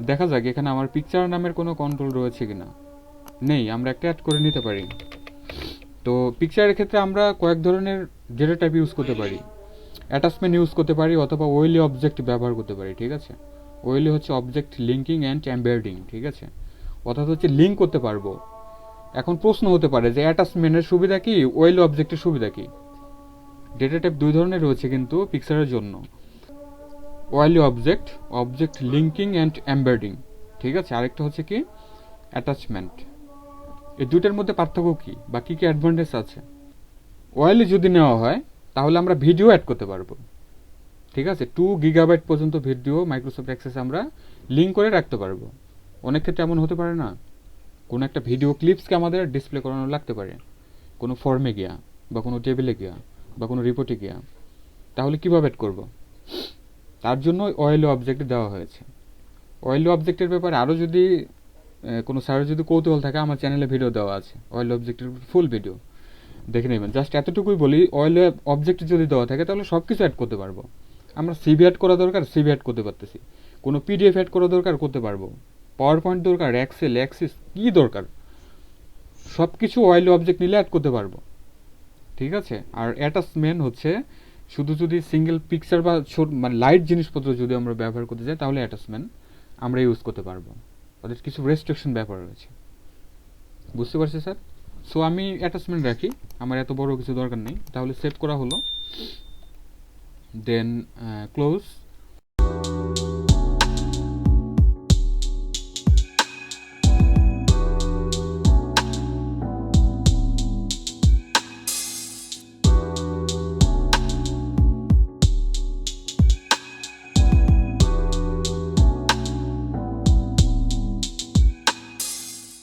দেখা যাক, এখানে আমার পিকচার নামের কোনো কন্ট্রোল রয়েছে কিনা। নেই, আমরা একটা অ্যাড করে নিতে পারি। তো পিকচারের ক্ষেত্রে আমরা কয়েক ধরনের ডেটা টাইপ ইউজ করতে পারি। অ্যাটাচমেন্ট ইউজ করতে পারি অথবা ওয়েলি অবজেক্ট ব্যবহার করতে পারি, ঠিক আছে? ওয়েলি হচ্ছে অবজেক্ট লিঙ্কিং অ্যান্ড এমবেডিং ঠিক আছে? অর্থাৎ হচ্ছে লিঙ্ক করতে পারব। এখন প্রশ্ন হতে পারে যে অ্যাটাচমেন্টের সুবিধা কি ওয়েলি অবজেক্টের সুবিধা কি? ডেটা টাইপ দুই ধরনের রয়েছে কিন্তু পিকচারের জন্য। ওয়াইলি object object linking and embedding. ঠিক আছে? আরেকটা হচ্ছে কি? অ্যাটাচমেন্ট। এই দুইটার মধ্যে পার্থক্য কি? বা কী কী অ্যাডভান্টেজ আছে? ওয়াইলি যদি নেওয়া হয়, তাহলে আমরা ভিডিও অ্যাড করতে পারব। ঠিক আছে? টু গিগাবাইট পর্যন্ত ভিডিও মাইক্রোসফট অ্যাক্সেস আমরা লিঙ্ক করে রাখতে পারব। অনেক ক্ষেত্রে এমন হতে পারে না। কোনো একটা ভিডিও ক্লিপসকে আমাদের ডিসপ্লে করানো লাগতে পারে। কোনো ফর্মে গিয়া, বা কোনো টেবিলে গিয়া, বা কোনো রিপোর্টে গিয়া। তাহলে কীভাবে অ্যাড করব? তার জন্য অয়েল অবজেক্ট দেওয়া হয়েছে। অয়েল অবজেক্টের ব্যাপারে আরও যদি কোনো স্যারের যদি কৌতূহল থাকে, আমার চ্যানেলে ভিডিও দেওয়া আছে অয়েল অবজেক্টের ফুল ভিডিও দেখে নেবেন। জাস্ট এতটুকুই বলি অয়েল অবজেক্ট যদি দেওয়া থাকে, তাহলে সব কিছু অ্যাড করতে পারব। আমরা সিভি অ্যাড করা দরকার সিভি অ্যাড করতে পারতেছি। কোনো পিডিএফ অ্যাড করা দরকার, করতে পারব। পাওয়ার পয়েন্ট দরকার অ্যাক্সেল অ্যাক্সিস কী দরকার? সব কিছু অয়েল অবজেক্ট নিলে অ্যাড করতে পারব। ঠিক আছে? আর অ্যাটাচমেন্ট হচ্ছে শুধু যদি সিঙ্গেল পিকচার বা মানে লাইট জিনিসপত্র যদি আমরা ব্যবহার করতে যাই তাহলে অ্যাটাচমেন্ট আমরা ইউজ করতে পারব। ওদের কিছু রেস্ট্রিকশন ব্যাপার রয়েছে। বুঝতে পারছি স্যার সো আমি অ্যাটাচমেন্ট রাখি। আমার এত বড় কিছু দরকার নেই। তাহলে সেভ করা হলো। দেন ক্লোজ